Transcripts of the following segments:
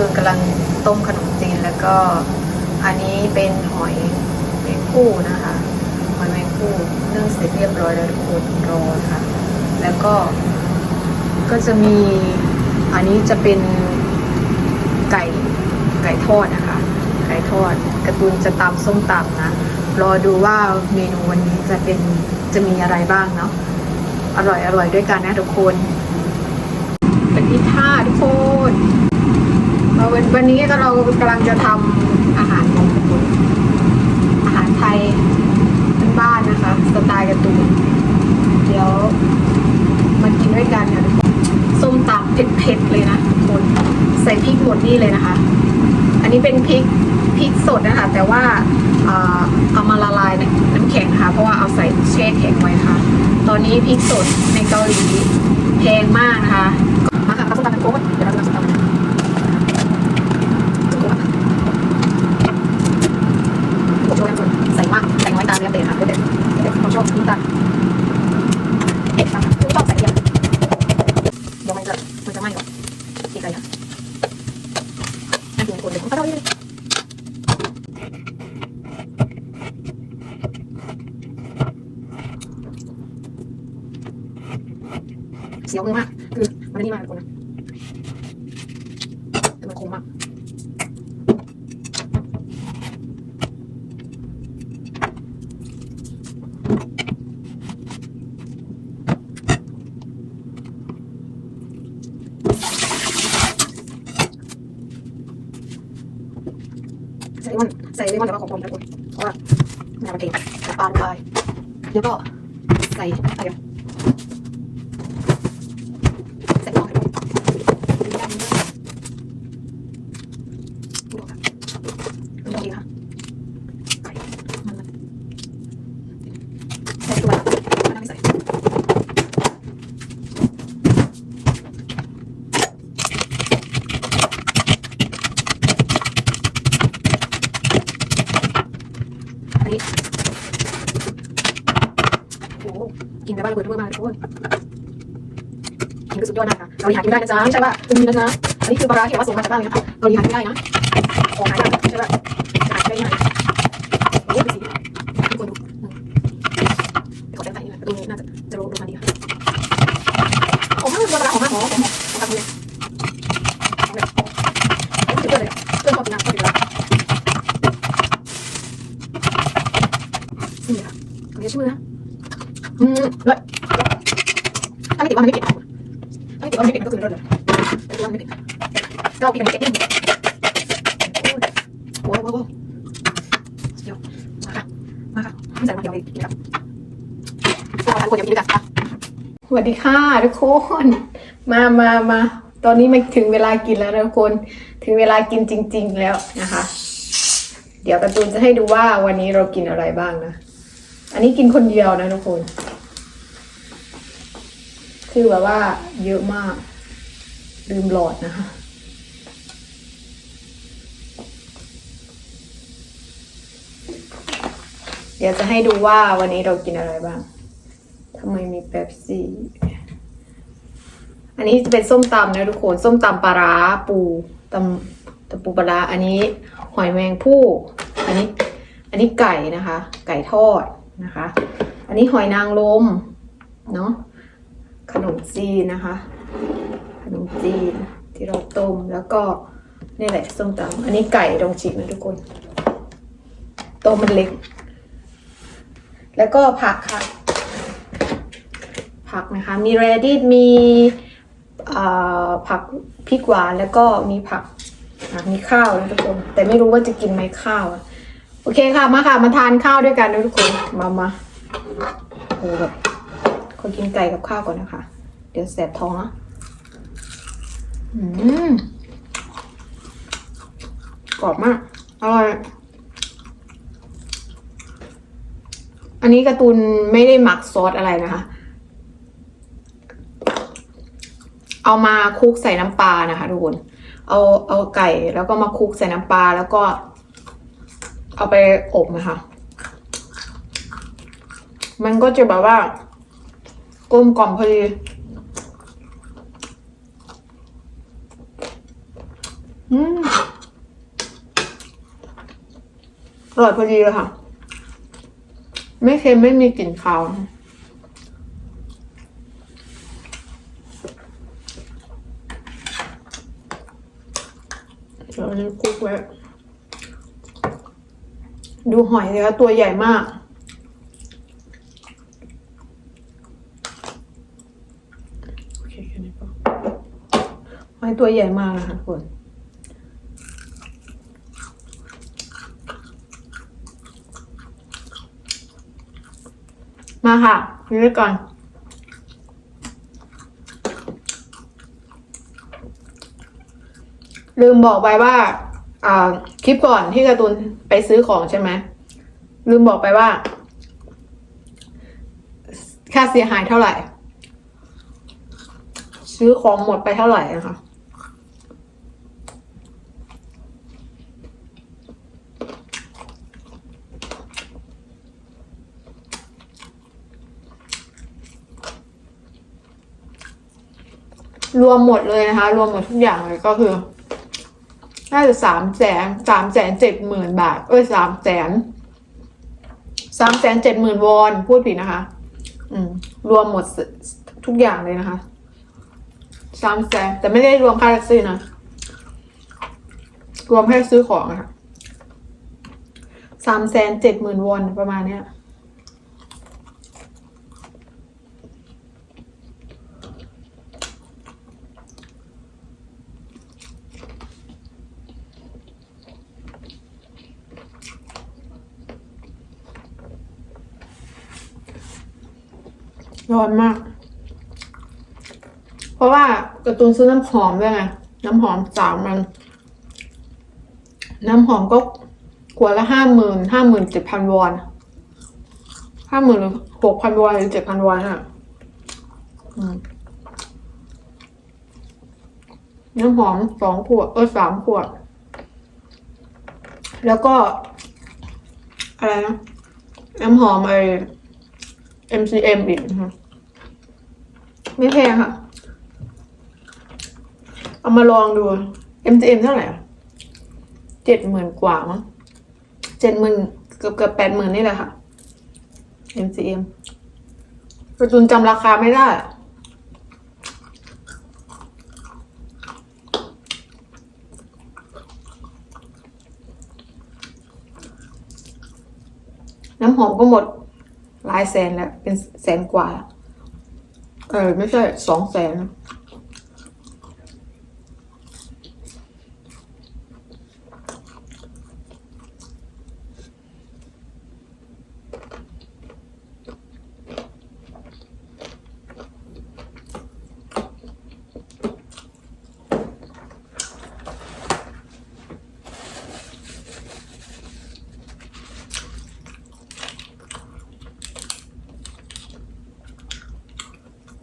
ตูนกำลังต้มขนมจีนแล้วก็อันนี้เป็นหอยแมงผู้นะคะหอยแมงผู้นึ่งเสร็จเรียบร้อยแล้วทุกคนรอค่ะ แล้วก็ก็จะมีอันนี้จะเป็นไก่ไก่ทอดนะคะ ไก่ทอดกร์ตูนจะตำส้มตำนะรอดูว่าเมนูวันนี้จะเป็นจะมีอะไรบ้างเนาะอร่อยอร่อยด้วยกันนะทุกคนเป็นพิท่าทุกคน วันวันนี้ก็เรากำลังจะทำอาหารของทุกคนอาหารไทยบ้านนะคะ สไตล์กร์ตูนเดี๋ยวมากินด้วยกันค่ะทุกคนส้มตำเผ็ดๆเลยนะทุกคนใส่พริกหมดนี่เลยนะคะ อันนี้เป็นพริกพริกสดนะคะ แต่ว่าเอามาละลายในน้ำแข็งนะคะเพราะว่าเอาใส่แช่แข็งไว้นะคะตอนนี้พริกสดในเกาหลีแพงมากนะคะมาค่ะส้มตำกันโค้ดเดี๋ยวเราจะทำส้มตำกันผมชอบคนใส่มากใส่น้อยตามแล้วแต่ค่ะแล้วแต่แล้ว แต่ผมชอบน้ำตาลเผ็ดมากไม่ชอบใส่เยอะเดี๋ยวมันจะมันจะไหม้ก่อนอีกอะไรค่ะนั่นคือคนเดียวเขาเราเลย เสียวมือมาก คือมันนี่มากทุกคนนะแต่มันคมมาก ใส่เลมอนใส่เลมอนแล้วก็ของผมนะทุกคนเพราะว่าน้ำมันเองกับปลาลงไปแล้วก็ใส่อะไรกัน ใส่หม้อให้ด้วยย่างเนื้อดูค่ะดูดีค่ะไก่มันมันใส่ตัวมันไม่ใส่อั นนี้โอ้กินแต่บ้านระเบิดด้วยมากทุกคนนี่คือสุดยอดนะคะเราหากินได้นะจ๊ะไม่ใช่ว่าจะมีนะจ๊ะอันนี้คือปลาร้าที่ว่าส่งมาจากบ้านเลยนะคะเราหากินได้นะของหายากไม่ใช่ว่าจะหาได้ง่ายโอ้ยดูสิทุกคนดูขอแจ้งใส่นี่หน่อยตรงนี้น่าจะจะรู้ดูมันดีค่ะหอมมากเลยปลาร้าหอมมากหอมหอมหอมหอมเลยหอมเลยสุดยอดเลยเพื่อนชอบกินนะชอบกินปลานี่ ค่ออนะอืมเลยถ้าไม่ติดว่ามันไม่เก็บไม่ติดว่าไม่เก่งก็คือรถเลยแต่ว่าไม่เก่งเราพี่เป็นเก่งโอ้โหโอ้โหเดี๋ยวมาค่ะมาค่ะไม่ใส่มาเดี๋ยวไปกินครับเราทานคนเดียวกินด้วยกันค่ะสวัสดีค่ะทุกคนมามามาตอนนี้มาถึงเวลากินแล้วนะทุกคน ถึงเวลากินจริง ๆ แล้วนะคะ เดี๋ยวการ์ตูนจะให้ดูว่าวันนี้เรากินอะไรบ้างนะ อันนี้กินคนเดียวนะทุกคน คือแบบว่าเยอะมากลืมหลอดนะคะเดี๋ยวจะให้ดูว่าวันนี้เรากินอะไรบ้างทำไมมีเป๊ปซี่ อันนี้จะเป็นส้มตำนะทุกคน ส้มตำปลาร้าปูตำตำปูปลาร้าอันนี้หอยแมงผู้ อันนี้ อันนี้ไก่นะคะ ไก่ทอด นะคะ อันนี้หอยนางรมเนาะขนมจีนนะคะ ขนมจีนที่เราต้มแล้วก็นี่แหละส้มตำอันนี้ไก่ดองจิกนะทุกคนต้มมันเล็ก แล้วก็ผักค่ะ ผักนะคะ มีเรดิสมีผักพริกหวานแล้วก็มีผักมีข้าวนะทุกคน แต่ไม่รู้ว่าจะกินไหมข้าวอะ โอเคค่ะมาค่ะ มาทานข้าวด้วยกันนะทุกคนมามาโอ้แบบขอกินไก่กับข้าวก่อนนะคะ เดี๋ยวแสบท้องนะอืมกรอบมาก อร่อย อันนี้การ์ตูนไม่ได้หมักซอสอะไรนะคะ เอามาคลุกใส่น้ำปลานะคะทุกคน เอาเอาไก่แล้วก็มาคลุกใส่น้ำปลาแล้วก็ เอาไปอบนะคะ มันก็จะแบบว่ากลมกล่อมพอดีอืมอร่อยพอดีเลยค่ะ ไม่เค็มไม่มีกลิ่นคาวเดี๋ยวนี้คุกไว้ ดูหอยเลยค่ะตัวใหญ่มาก โอเคแค่นี้พอหอยตัวใหญ่มากนะคะทุกคนมาค่ะนี่ด้วยก่อน ลืมบอกไปว่า คลิปก่อนที่การ์ตูนไปซื้อของใช่ไหมลืมบอกไปว่า ค่าเสียหายเท่าไหร่ ซื้อของหมดไปเท่าไหร่นะคะรวมหมดเลยนะคะ รวมหมดทุกอย่างเลยก็คือ น่าจะสามแสนสามแสนเจ็ดหมื่นบาท เอ้ยสามแสนสามแสนเจ็ดหมื่นวอนพูดผิดนะคะ อืม รวมหมดทุกอย่างเลยนะคะสามแสนแต่ไม่ได้รวมค่าแท็กซี่นะ รวมแค่ซื้อของอะค่ะสามแสนเจ็ดหมื่นวอนประมาณเนี้ย ร้อนมาก เพราะว่าการ์ตูนซื้อน้ำหอมด้วยไงน้ำหอมสามมัน น้ำหอมก็ขวดละห้าหมื่นห้าหมื่นเจ็ดพันวอนห้าหมื่นหกพันวอนหรือเจ็ดพันวอนอะน้ำหอมสองขวดเออสามขวด แล้วก็ อะไรนะ น้ำหอมไอ MCM อีกนะคะไม่แพงค่ะ เอามาลองดู MCM เท่าไหร่เจ็ดหมื่นกว่ามั้งเจ็ดหมื่นเกือบเกือบแปดหมื่นนี่แหละค่ะ MCM กระจุนจำราคาไม่ได้น้ำหอมก็หมด หลายแสนแล้วเป็นแสนกว่า เออไม่ใช่สองแสน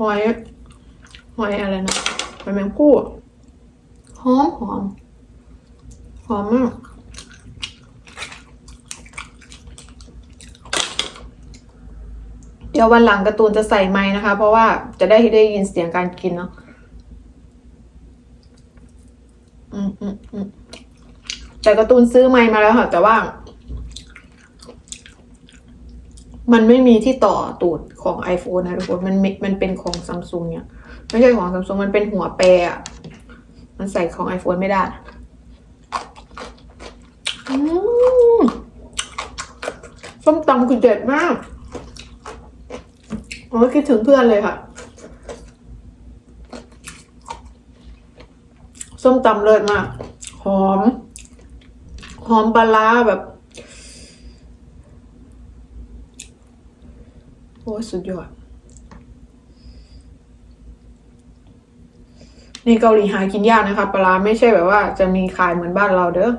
หอย หอยอะไรนะหอยแมงกู้หอมหอมหอมมากเดี๋ยววันหลังการ์ตูนจะใส่ไม้นะคะ เพราะว่าจะได้ได้ยินเสียงการกินเนาะแต่การ์ตูนซื้อไม้มาแล้วค่ะแต่ว่า มันไม่มีที่ต่อตูดของ iPhone นะทุกคน มันมันเป็นของซัมซุงเนี่ย ไม่ใช่ของซัมซุงมันเป็นหัวแปรอะมันใส่ของ iPhone ไม่ได้ส้มตำคือเด็ดมากโอ้ยคิดถึงเพื่อนเลยค่ะ ส้มตำเลิศมาก หอม หอมปลาร้าแบบ โอ้สุดยอด ในเกาหลีหากินยากนะคะ ปลาร้าไม่ใช่แบบว่าจะมีขายเหมือนบ้านเราเด้อ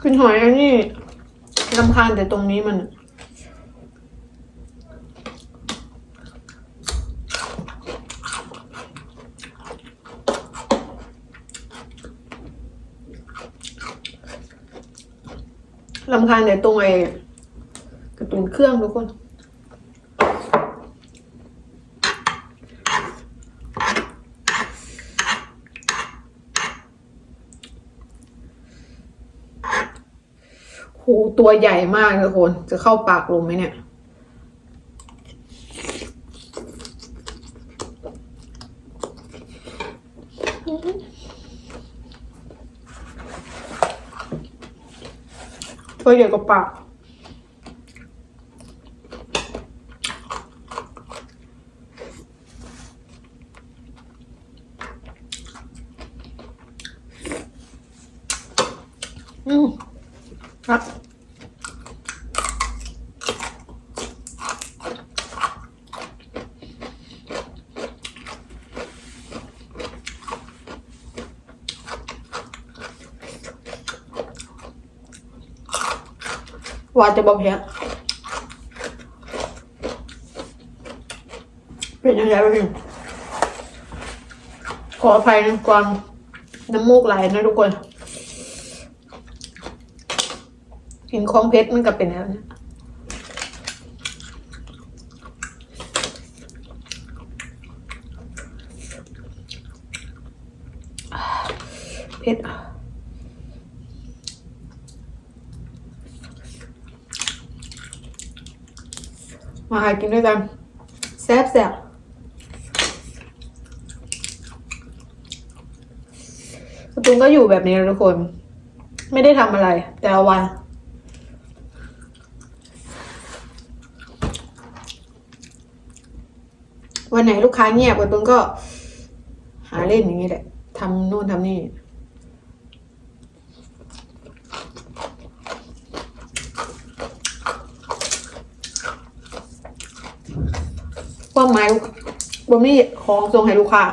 คุณหอยอันนี้ลำคาญแต่ตรงนี้มันำคาญในตรงไอ้กระตุนเครื่องทุกคนโหตัวใหญ่มากทุกคน จะเข้าปากลมไหมเนี่ย ตัวใหญ่กว่าปากอืมครับ ว่าจะบอกแพ้เป็นยังไงบ้างขออภัยในความน้ำมูกไหลนะทุกคน กินของเพชรมันก็เป็นแล้วนะ มาหากินด้วยกันแซ่บแซ่บกระตุนก็อยู่แบบนี้ทุกคน ไม่ได้ทำอะไร แต่ละวันวันไหนลูกค้าเงียบกระตุนก็ หาเล่นอย่างนี้แหละทำนู่นทำนี่ ความหมายบ่มีของส่งให้ลูกค้า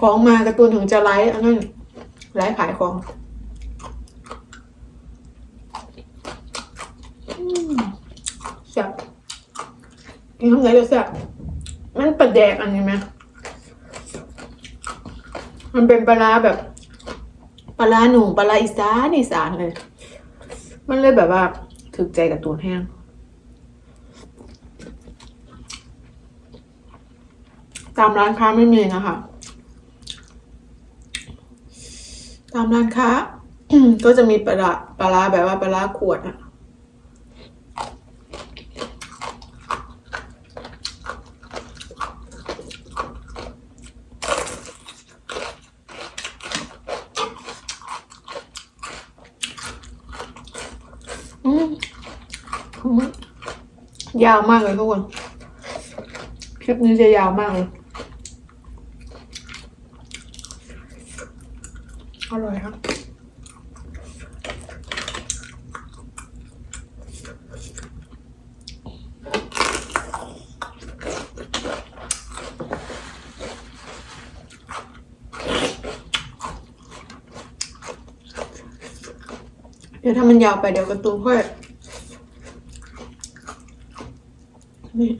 ของมาการ์ตูนถึงจะไลฟ์อันนั้นไลฟ์ขายของแซ่บกินข้างในก็แซ่บมันปลาแดกอันนี้ไหมมันเป็นปลาแบบปลาหนุ่มปลาอีสานอีสานเลย มันเลยแบบว่า ถึกใจกับตูนแห้งตามร้านค้าไม่มีนะคะ ตามร้านค้าก็จะมีปลาร้าปลาร้าแบบว่าปลาร้าขวดอะอืมอืม ยาวมากเลยทุกคน คลิปนี้จะยาวมากเลย อร่อยครับเดี๋ยวถ้ามันยาวไปเดี๋ยวกระตูนค่อย นี่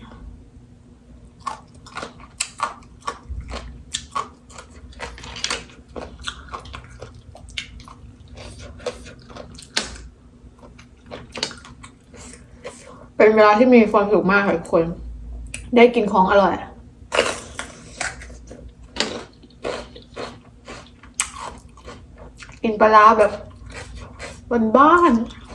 เป็นเวลาที่มีความสุขมากค่ะทุกคน ได้กินของอร่อย กินปลาแบบบ้านๆ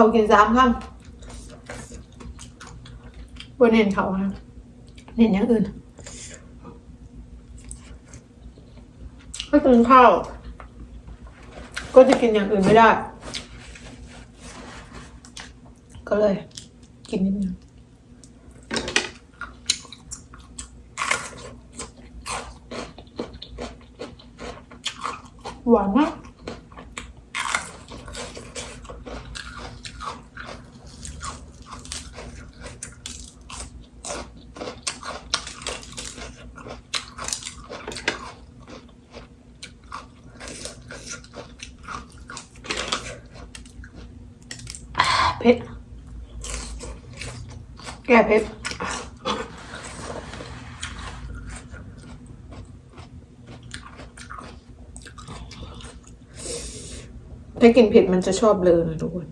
เขากินสามคำบนเน้นเขาครับเน้นอย่างอื่นถ้ากินข้าว ก็จะกินอย่างอื่นไม่ได้ ก็เลย กินนิดนึงหวานมาก อ เผ็ด แก้เผ็ด ถ้ากินเผ็ดมันจะชอบเลยนะทุกคน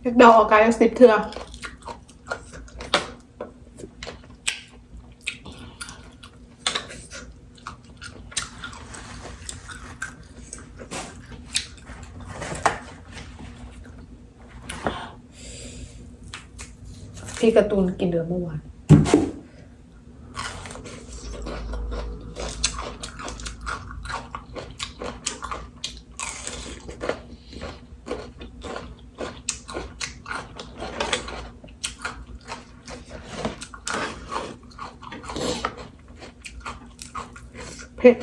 เด็กดอกอกกายสิบเถื่อพี่การ์ตูนกินเดือเมื่อวาน เผ็ด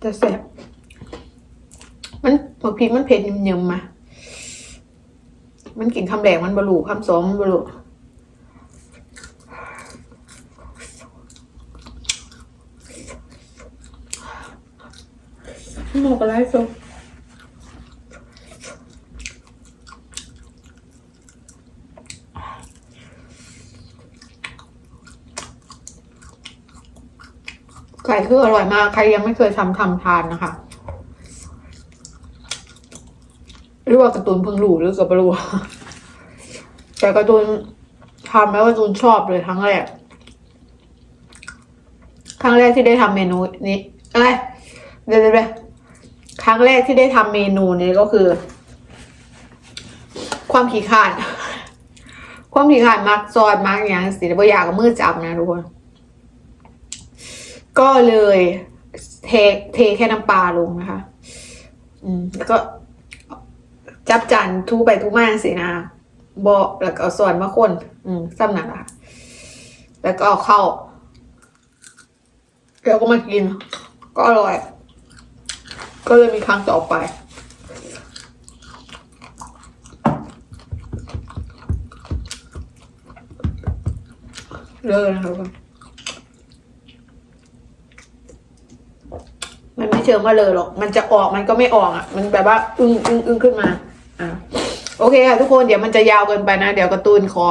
แต่แสบมัน พอพริกมันเผ็ดเยิมๆมามันกินคำแรกมันบรูคำสองมันบรูหมกอะไรโซไก่คืออร่อยมาก ใครยังไม่เคยทำทำทานนะคะ หรือว่าการ์ตูนเพิ่งรู้หรือกับรู้แต่การ์ตูนทำแล้วการ์ตูนชอบเลยครั้งแรกครั้งแรกที่ได้ทำเมนูนี้อะไรเดี๋ยวเดี๋ยวเดี๋ยวครั้งแรกที่ได้ทำเมนูนี้ก็คือ ความขี้ขลาดความขี้ขลาดมักซอสมักอย่างสิแต่บ่อยากกับมือจับนะทุกคน ก็เลยเทเทแค่น้ำปลาลงนะคะ อืมแล้วก็ จับจันทูไปทูมาสินะบอแล้วก็เอาส่วนมาคน อืมซ้ำนั่นละแล้วก็เอาเข้าแล้วก็มากิน ก็อร่อย ก็เลยมีครั้งต่อไปเลยนะครับทุกคนมันไม่เชิงว่าเลยหรอก มันจะออกมันก็ไม่ออกอะ มันแบบว่า อึ้งอึ้งอึ้งขึ้นมา โอเคค่ะทุกคนเดี๋ยวมันจะยาวเกินไปนะ เดี๋ยวการ์ตูนขอ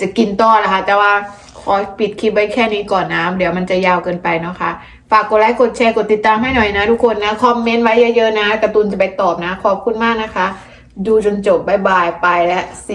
จะกินต่อนะคะ แต่ว่าขอปิดคลิปไว้แค่นี้ก่อนนะ เดี๋ยวมันจะยาวเกินไปเนาะคะฝากกดไลค์กดแชร์กดติดตามให้หน่อยนะ ทุกคนนะ คอมเมนต์ไว้เยอะๆนะการ์ตูนจะไปตอบนะ ขอบคุณมากนะคะ ดูจนจบบายบายไปแล้วซี